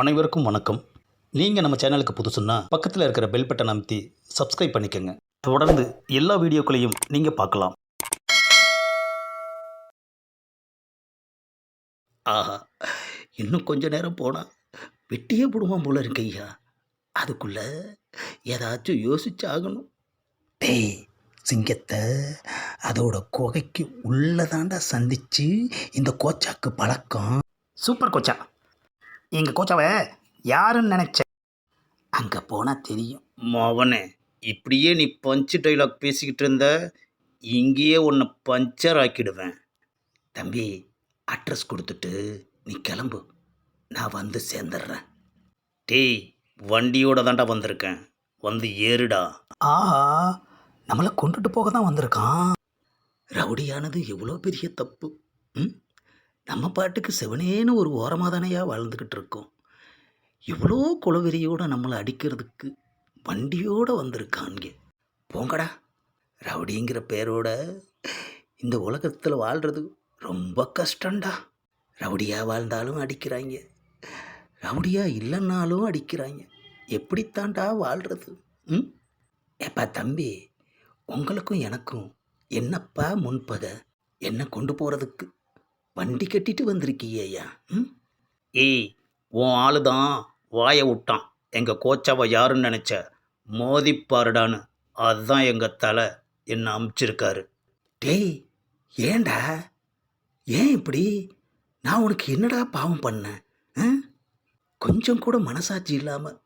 அனைவருக்கும் வணக்கம். நீங்கள் நம்ம சேனலுக்கு புதுசுன்னா பக்கத்தில் இருக்கிற பெல் பட்டன் அமைத்தி சப்ஸ்கிரைப் பண்ணிக்கோங்க. தொடர்ந்து எல்லா வீடியோக்களையும் நீங்கள் பார்க்கலாம். ஆஹா இன்னும் கொஞ்ச நேரம் போனால் வெட்டியே போடுவான் போல இருக்கு ஐயா. அதுக்குள்ளே ஏதாச்சும் யோசிச்சாகணும். டேய் சிங்கத்தை அதோட குகைக்கு உள்ளதாண்டா சந்தித்து இந்த கோச்சாக்கு பழக்கம். சூப்பர் கோச்சா. எங்கள் கோச்சாவை யாருன்னு நினச்ச? அங்கே போனால் தெரியும். மோவனே இப்படியே நீ பஞ்சு டைலாக் பேசிக்கிட்டு இருந்த இங்கேயே உன்னை பஞ்சர் ஆக்கிடுவேன். தம்பி அட்ரஸ் கொடுத்துட்டு நீ கிளம்பு. நான் வந்து சேர்ந்துடுறேன். டேய் வண்டியோட தாண்டா வந்திருக்கேன். வந்து ஏறுடா. ஆஹா நம்மளை கொண்டுட்டு போக தான் வந்திருக்கான். ரவுடியானது எவ்வளோ பெரிய தப்பு? ம்? நம்ம பாட்டுக்கு செவனேன்னு ஒரு ஓரமாக தானேயா வாழ்ந்துக்கிட்டு இருக்கோம். இவ்வளோ குளவெறியோடு நம்மளை அடிக்கிறதுக்கு வண்டியோடு வந்திருக்காங்க போங்கடா ரவுடிங்கிற பேரோட இந்த உலகத்தில் வாழ்கிறது ரொம்ப கஷ்டம்டா. ரவுடியாக வாழ்ந்தாலும் அடிக்கிறாங்க. ரவுடியாக இல்லைன்னாலும் அடிக்கிறாங்க. எப்படித்தாண்டா வாழ்கிறது ம்? ஏப்பா தம்பி உங்களுக்கும் எனக்கும் என்னப்பா முன்பகை என்ன கொண்டு போகிறதுக்கு வண்டி கட்டிட்டு வந்திருக்கியேயா? ம்? ஏய் உன் ஆளு தான் வாயை விட்டான். எங்கள் கோச்சாவை யாருன்னு நினச்ச? மோதிப்பாருடான்னு. அதுதான் எங்கள் தலை. என்னை அமுச்சிருக்காரு. டேய் ஏன்டா? ஏன் இப்படி? நான் உனக்கு என்னடா பாவம் பண்ணேன்? கொஞ்சம் கூட மனசாட்சி இல்லாமல்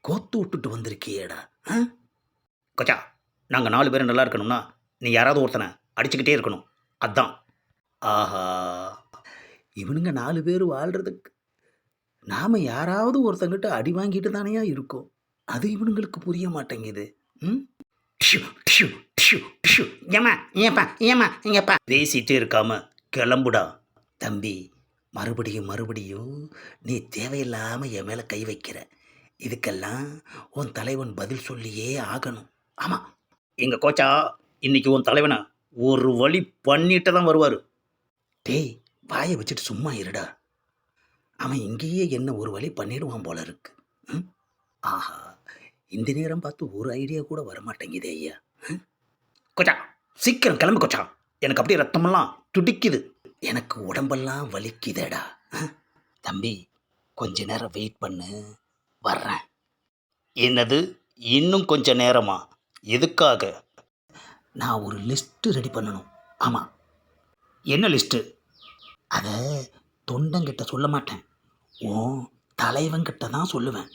கோத்து விட்டுட்டு வந்திருக்கியேடா. ஆ? கொச்சா நாங்கள் நாலு பேரும் நல்லா இருக்கணும்னா நீ யாராவது ஒருத்தனை அடிச்சுக்கிட்டே இருக்கணும். அதான். ஆஹா. இவனுங்க நாலு பேர் வாழ்கிறதுக்கு நாம் யாராவது ஒருத்தங்கிட்ட அடி வாங்கிட்டு தானேயா இருக்கோம். அது இவனுங்களுக்கு புரிய மாட்டேங்குது. ம்? டிஷு, ஏம்மா ஏப்பா ஏம்மா இங்கப்பா பேசிட்டே இருக்காம கிளம்புடா. தம்பி மறுபடியும் மறுபடியும் நீ தேவையில்லாமல் என் மேலே கை வைக்கிற. இதுக்கெல்லாம் உன் தலைவன் பதில் சொல்லியே ஆகணும். ஆமாம் எங்கள் கோச்சா இன்னைக்கு உன் தலைவனை ஒரு வழி பண்ணிட்டு தான் வருவார். டேய் வாயை வச்சுட்டு சும்மா இருடா. அவன் இங்கேயே என்ன ஒரு வழி பண்ணிடுவான் போல இருக்கு. ம்? ஆஹா இந்த நேரம் பார்த்து ஒரு ஐடியா கூட வரமாட்டேங்குதே ஐயா. ம்? கொச்சா சீக்கிரம் கிளம்பு கொச்சா. எனக்கு அப்படியே ரத்தமெல்லாம் துடிக்குது. எனக்கு உடம்பெல்லாம் வலிக்குதேடா. ஆ? தம்பி கொஞ்ச நேரம் வெயிட் பண்ணு. வர்றேன். என்னது? இன்னும் கொஞ்ச நேரமா? எதுக்காக? நான் ஒரு லிஸ்ட்டு ரெடி பண்ணணும். ஆமாம் என்ன லிஸ்ட்டு அதை தொண்டங்கிட்ட சொல்ல மாட்டேன். உன் தலைவன்கிட்ட தான் சொல்லுவேன்.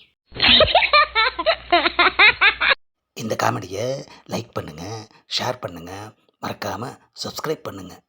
இந்த காமெடியை லைக் பண்ணுங்கள் ஷேர் பண்ணுங்கள் மறக்காமல் சப்ஸ்கிரைப் பண்ணுங்கள்